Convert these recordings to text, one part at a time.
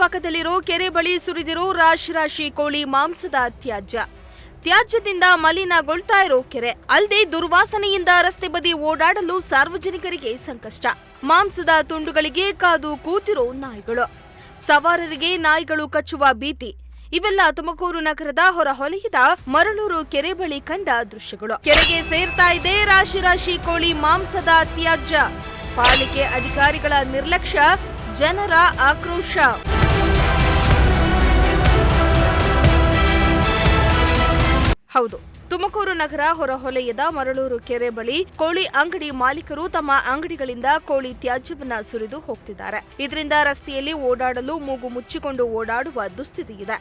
ಪಕ್ಕದಲ್ಲಿರೋ ಕೆರೆ ಬಳಿ ಸುರಿದಿರೋ ರಾಶಿ ರಾಶಿ ಕೋಳಿ ಮಾಂಸದ ತ್ಯಾಜ್ಯ. ತ್ಯಾಜ್ಯದಿಂದ ಮಲಿನಗೊಳ್ತಾ ಇರೋ ಕೆರೆ. ಅಲ್ಲದೆ ದುರ್ವಾಸನೆಯಿಂದ ರಸ್ತೆ ಬದಿ ಓಡಾಡಲು ಸಾರ್ವಜನಿಕರಿಗೆ ಸಂಕಷ್ಟ. ಮಾಂಸದ ತುಂಡುಗಳಿಗೆ ಕಾದು ಕೂತಿರೋ ನಾಯಿಗಳು. ಸವಾರರಿಗೆ ನಾಯಿಗಳು ಕಚ್ಚುವ ಭೀತಿ. ಇವೆಲ್ಲ ತುಮಕೂರು ನಗರದ ಹೊರಹೊಲಯದ ಮರಳೂರು ಕೆರೆ ಬಳಿ ಕಂಡ ದೃಶ್ಯಗಳು. ಕೆರೆಗೆ ಸೇರ್ತಾ ಇದೆ ರಾಶಿ ರಾಶಿ ಕೋಳಿ ಮಾಂಸದ ತ್ಯಾಜ್ಯ. ಪಾಲಿಕೆ ಅಧಿಕಾರಿಗಳ ನಿರ್ಲಕ್ಷ್ಯ, ಜನರ ಆಕ್ರೋಶ. 厚度 ತುಮಕೂರು ನಗರ ಹೊರಹೊಲಯದ ಮರಳೂರು ಕೆರೆ ಬಳಿ ಕೋಳಿ ಅಂಗಡಿ ಮಾಲೀಕರು ತಮ್ಮ ಅಂಗಡಿಗಳಿಂದ ಕೋಳಿ ತ್ಯಾಜ್ಯವನ್ನ ಸುರಿದು ಹೋಗ್ತಿದ್ದಾರೆ. ಇದರಿಂದ ರಸ್ತೆಯಲ್ಲಿ ಓಡಾಡಲು ಮೂಗು ಮುಚ್ಚಿಕೊಂಡು ಓಡಾಡುವ ದುಸ್ಥಿತಿ ಇದೆ.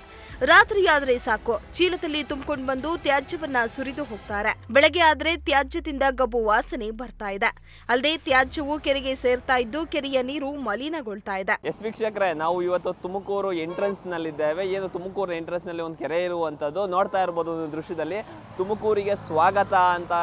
ರಾತ್ರಿಯಾದ್ರೆ ಸಾಕು. ಚೀಲದಲ್ಲಿ ತುಂಬಿಕೊಂಡು ಬಂದು ತ್ಯಾಜ್ಯವನ್ನ ಸುರಿದು ಹೋಗ್ತಾರೆ. ಬೆಳಗ್ಗೆ ಆದ್ರೆ ತ್ಯಾಜ್ಯದಿಂದ ಗಬ್ಬು ವಾಸನೆ ಬರ್ತಾ ಇದೆ. ಅಲ್ಲದೆ ತ್ಯಾಜ್ಯವು ಕೆರೆಗೆ ಸೇರ್ತಾ ಇದ್ದು ಕೆರೆಯ ನೀರು ಮಲಿನಗೊಳ್ತಾ ಇದೆ. ಎಸ್ ವೀಕ್ಷಕರೇ, ನಾವು ಇವತ್ತು ತುಮಕೂರು ಎಂಟ್ರೆನ್ಸ್ ನಲ್ಲಿದ್ದೇವೆ. ಏನು ತುಮಕೂರು ಎಂಟ್ರೆನ್ಸ್ನಲ್ಲಿ ಒಂದು ಕೆರೆ ಇರುವಂತದ್ದು ನೋಡ್ತಾ ಇರಬಹುದು ದೃಶ್ಯದಲ್ಲಿ. ತುಮಕೂರಿಗೆ ಸ್ವಾಗತ ಅಂತ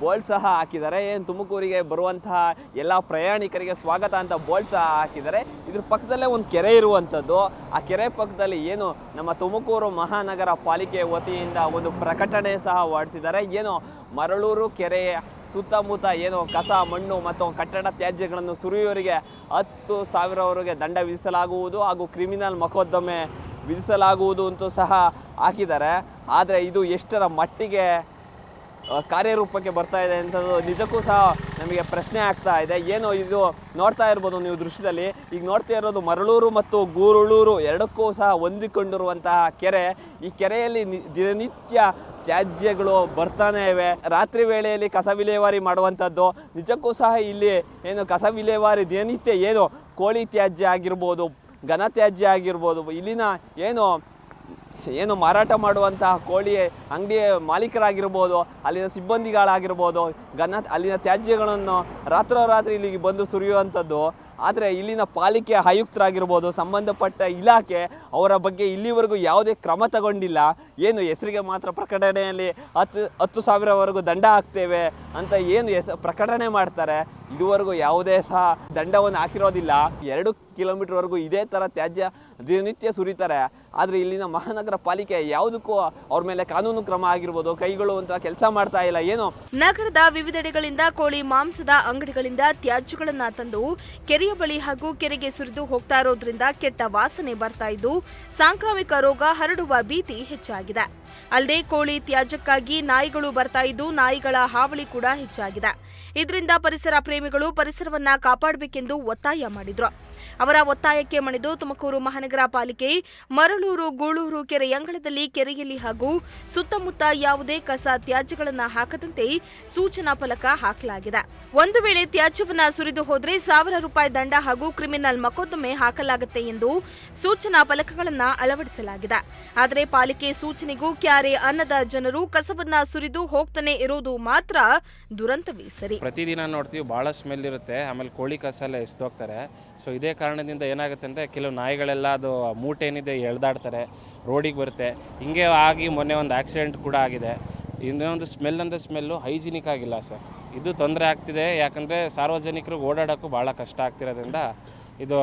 ಬೋಲ್ಡ್ ಸಹ ಹಾಕಿದ್ದಾರೆ. ಏನು ತುಮಕೂರಿಗೆ ಬರುವಂತಹ ಎಲ್ಲ ಪ್ರಯಾಣಿಕರಿಗೆ ಸ್ವಾಗತ ಅಂತ ಬೋಲ್ಡ್ ಸಹ ಹಾಕಿದ್ದಾರೆ. ಇದ್ರ ಪಕ್ಕದಲ್ಲೇ ಒಂದು ಕೆರೆ ಇರುವಂಥದ್ದು ಆ ಕೆರೆ ಪಕ್ಕದಲ್ಲಿ ಏನು ನಮ್ಮ ತುಮಕೂರು ಮಹಾನಗರ ಪಾಲಿಕೆ ವತಿಯಿಂದ ಒಂದು ಪ್ರಕಟಣೆ ಸಹ ಹೊರಡಿಸಿದ್ದಾರೆ. ಏನು ಮರಳೂರು ಕೆರೆ ಸುತ್ತಮುತ್ತ ಏನು ಕಸ, ಮಣ್ಣು ಮತ್ತು ಕಟ್ಟಡ ತ್ಯಾಜ್ಯಗಳನ್ನು ಸುರಿಯುವವರಿಗೆ ಹತ್ತು ಸಾವಿರವರೆಗೆ ದಂಡ ವಿಧಿಸಲಾಗುವುದು. ಹಾಗೂ ಕ್ರಿಮಿನಲ್ ಮೊಕದ್ದಮೆ ವಿಧಿಸಲಾಗುವುದು ಅಂತೂ ಸಹ ಹಾಕಿದ್ದಾರೆ. ಆದರೆ ಇದು ಎಷ್ಟರ ಮಟ್ಟಿಗೆ ಕಾರ್ಯರೂಪಕ್ಕೆ ಬರ್ತಾ ಇದೆ ಅಂತದ್ದು ನಿಜಕ್ಕೂ ಸಹ ನಮಗೆ ಪ್ರಶ್ನೆ ಆಗ್ತಾ ಇದೆ. ಏನು ಇದು ನೋಡ್ತಾ ಇರ್ಬೋದು ನೀವು ದೃಶ್ಯದಲ್ಲಿ. ಈಗ ನೋಡ್ತಾ ಇರೋದು ಮರಳೂರು ಮತ್ತು ಗೂರುಳೂರು ಎರಡಕ್ಕೂ ಸಹ ಹೊಂದಿಕೊಂಡಿರುವಂತಹ ಕೆರೆ. ಈ ಕೆರೆಯಲ್ಲಿ ದಿನನಿತ್ಯ ತ್ಯಾಜ್ಯಗಳು ಬರ್ತಾನೆ ಇವೆ. ರಾತ್ರಿ ವೇಳೆಯಲ್ಲಿ ಕಸ ವಿಲೇವಾರಿ ಮಾಡುವಂಥದ್ದು. ನಿಜಕ್ಕೂ ಸಹ ಇಲ್ಲಿ ಏನು ಕಸ ವಿಲೇವಾರಿ ದಿನನಿತ್ಯ ಏನು ಕೋಳಿ ತ್ಯಾಜ್ಯ ಆಗಿರ್ಬೋದು ಘನ ತ್ಯಾಜ್ಯ ಆಗಿರ್ಬೋದು, ಇಲ್ಲಿನ ಏನು ಏನು ಮಾರಾಟ ಮಾಡುವಂತಹ ಕೋಳಿ ಅಂಗಡಿಯ ಮಾಲೀಕರಾಗಿರ್ಬೋದು, ಅಲ್ಲಿನ ಸಿಬ್ಬಂದಿಗಳಾಗಿರ್ಬೋದು, ಘನ, ಅಲ್ಲಿನ ತ್ಯಾಜ್ಯಗಳನ್ನು ರಾತ್ರೋರಾತ್ರಿ ಇಲ್ಲಿಗೆ ಬಂದು ಸುರಿಯುವಂಥದ್ದು ಆದರೆ ಇಲ್ಲಿನ ಪಾಲಿಕೆ ಆಯುಕ್ತರಾಗಿರ್ಬೋದು, ಸಂಬಂಧಪಟ್ಟ ಇಲಾಖೆ ಅವರ ಬಗ್ಗೆ ಇಲ್ಲಿವರೆಗೂ ಯಾವುದೇ ಕ್ರಮ ತಗೊಂಡಿಲ್ಲ. ಏನು ಹೆಸರಿಗೆ ಮಾತ್ರ ಪ್ರಕಟಣೆಯಲ್ಲಿ ಹತ್ತು ಹತ್ತು ಸಾವಿರವರೆಗೂ ದಂಡ ಹಾಕ್ತೇವೆ ಅಂತ ಏನು ಹೆಸ, ಪ್ರಕಟಣೆ ಮಾಡ್ತಾರೆ. ಇದುವರೆಗೂ ಯಾವುದೇ ಸಹ ದಂಡವನ್ನು ಹಾಕಿರೋದಿಲ್ಲ. ಎರಡು ಕಿಲೋಮೀಟರ್ವರೆಗೂ ಇದೇ ಥರ ತ್ಯಾಜ್ಯ ದಿನನಿತ್ಯ ಸುರಿತಾರೆ. ಆದರೆ ಇಲ್ಲಿನ ಮಹಾನಗರ ಪಾಲಿಕೆ ಯಾವುದಕ್ಕೂ ಅವ್ರ ಮೇಲೆ ಕಾನೂನು ಕ್ರಮ ಆಗಿರ್ಬೋದು ಕೈಗೊಳ್ಳುವಂಥ ಕೆಲಸ ಮಾಡ್ತಾ ಇಲ್ಲ. ಏನು? ನಗರದ ವಿವಿಧೆಡೆಗಳಿಂದ ಕೋಳಿ ಮಾಂಸದ ಅಂಗಡಿಗಳಿಂದ ತ್ಯಾಜ್ಯಗಳನ್ನ ತಂದು ಕೆರೆಯ ಬಳಿ ಹಾಗೂ ಕೆರೆಗೆ ಸುರಿದು ಹೋಗ್ತಾ ಇರೋದ್ರಿಂದ ಕೆಟ್ಟ ವಾಸನೆ ಬರ್ತಾ ಇದ್ದು, ಸಾಂಕ್ರಾಮಿಕ ರೋಗ ಹರಡುವ ಭೀತಿ ಹೆಚ್ಚಾಗಿದೆ. ಅಲ್ಲದೆ ಕೋಳಿ ತ್ಯಾಜ್ಯಕ್ಕಾಗಿ ನಾಯಿಗಳು ಬರ್ತಾ ಇದ್ದು, ನಾಯಿಗಳ ಹಾವಳಿ ಕೂಡ ಹೆಚ್ಚಾಗಿದೆ. ಇದರಿಂದ ಪರಿಸರ ಪ್ರೇಮಿಗಳು ಪರಿಸರವನ್ನ ಕಾಪಾಡಬೇಕೆಂದು ಒತ್ತಾಯ ಮಾಡಿದ್ರು. ಅವರ ಒತ್ತಾಯಕ್ಕೆ ಮಣಿದು ತುಮಕೂರು ಮಹಾನಗರ ಪಾಲಿಕೆ ಮರಳೂರು, ಗೂಳೂರು ಕೆರೆಯಂಗಳದಲ್ಲಿ ಕೆರೆಯಲ್ಲಿ ಹಾಗೂ ಸುತ್ತಮುತ್ತ ಯಾವುದೇ ಕಸ ತ್ಯಾಜ್ಯಗಳನ್ನು ಹಾಕದಂತೆ ಸೂಚನಾ ಫಲಕ ಹಾಕಲಾಗಿದೆ. ಒಂದು ವೇಳೆ ತ್ಯಾಜ್ಯವನ್ನು ಸುರಿದು ಹೋದರೆ ಸಾವಿರ ರೂಪಾಯಿ ದಂಡ ಹಾಗೂ ಕ್ರಿಮಿನಲ್ ಮೊಕದ್ದಮೆ ಹಾಕಲಾಗುತ್ತೆ ಎಂದು ಸೂಚನಾ ಫಲಕಗಳನ್ನು ಅಳವಡಿಸಲಾಗಿದೆ. ಆದರೆ ಪಾಲಿಕೆ ಸೂಚನೆಗೂ ಕ್ಯಾರೆ ಅನ್ನದ ಜನರು ಕಸವನ್ನ ಸುರಿದು ಹೋಗ್ತಾನೆ ಇರೋದು ಮಾತ್ರ ದುರಂತವೇ ಸರಿ. ಪ್ರತಿದಿನ ನೋಡ್ತೀವಿ ಬಹಳ ಸ್ಮೆಲ್ ಇರುತ್ತೆ, ಆಮೇಲೆ ಕೋಳಿ ಕಸ ಎಲ್ಲ ಎಸ್ದೋಗ್ತಾರೆ. ಸೊ ಇದೇ ಕಾರಣದಿಂದ ಏನಾಗುತ್ತೆ ಅಂದರೆ ಕೆಲವು ನಾಯಿಗಳೆಲ್ಲ ಅದು ಮೂಟೆ ಏನಿದೆ ಎಳ್ದಾಡ್ತಾರೆ, ರೋಡಿಗೆ ಬರುತ್ತೆ. ಹಿಂಗೆ ಆಗಿ ಮೊನ್ನೆ ಒಂದು ಆಕ್ಸಿಡೆಂಟ್ ಕೂಡ ಆಗಿದೆ. ಇನ್ನೊಂದು ಸ್ಮೆಲ್ ಅಂದರೆ ಸ್ಮೆಲ್ಲು ಹೈಜಿನಿಕ್ ಆಗಿಲ್ಲ ಸರ್. ಇದು ತೊಂದರೆ ಆಗ್ತಿದೆ. ಯಾಕಂದರೆ ಸಾರ್ವಜನಿಕರು ಓಡಾಡೋಕ್ಕೂ ಭಾಳ ಕಷ್ಟ ಆಗ್ತಿರೋದ್ರಿಂದ ಇದು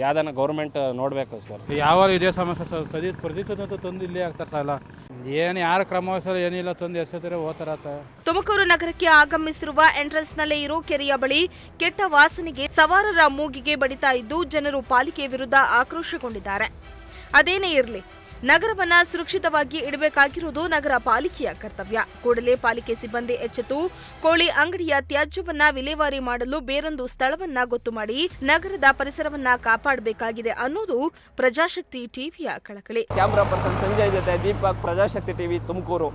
ಯಾವ್ದನ್ನ ಗೌರ್ಮೆಂಟ್ ನೋಡಬೇಕು ಸರ್. ಯಾವ ಇದೇ ಸಮಸ್ಯೆ ಸರ್. ಪ್ರತಿ ಪ್ರತಿದಿನ ತಂದು ಇಲ್ಲೇ ಆಗ್ತಾ ಇಲ್ಲ ಏನು ಯಾರು ಕ್ರಮ ಸರ್ ಏನಿಲ್ಲ ತಂದು ಎಸೆದ್ರೆ ಹೋತಾರ ಸರ್ ತುಮಕೂರು ನಗರಕ್ಕೆ ಆಗಮಿಸಿರುವ ಎಂಟ್ರೆನ್ಸ್ನಲ್ಲೇ ಇರೋ ಕೆರೆಯ ಬಳಿ ಕೆಟ್ಟ ವಾಸನೆಗೆ ಸವಾರರ ಮೂಗಿಗೆ ಬಡಿತಾ ಇದ್ದು ಜನರು ಪಾಲಿಕೆ ವಿರುದ್ಧ ಆಕ್ರೋಶಗೊಂಡಿದ್ದಾರೆ. ಅದೇನೇ ಇರಲಿ ನಗರವನ್ನ ಸುರಕ್ಷಿತವಾಗಿ ಇಡಬೇಕಾಗಿರುವುದು ನಗರ ಪಾಲಿಕೆಯ ಕರ್ತವ್ಯ. ಕೂಡಲೇ ಪಾಲಿಕೆ ಸಿಬ್ಬಂದಿ ಎಚ್ಚೆತ್ತು. ಕೋಳಿ ಅಂಗಡಿಯ ತ್ಯಾಜ್ಯವನ್ನ ವಿಲೇವಾರಿ ಮಾಡಲು ಬೇರೊಂದು ಸ್ಥಳವನ್ನ ಗೊತ್ತು ಮಾಡಿ ನಗರದ ಪರಿಸರವನ್ನ ಕಾಪಾಡಬೇಕಾಗಿದೆ ಅನ್ನೋದು ಪ್ರಜಾಶಕ್ತಿ ಟಿವಿಯ ಕಳಕಳಿ. ಕ್ಯಾಮರಾ ಪರ್ಸನ್ ಸಂಜಯ್ ಜೊತೆ ದೀಪಕ್ ಪ್ರಜಾಶಕ್ತಿ ಟಿವಿ ತುಮಕೂರು.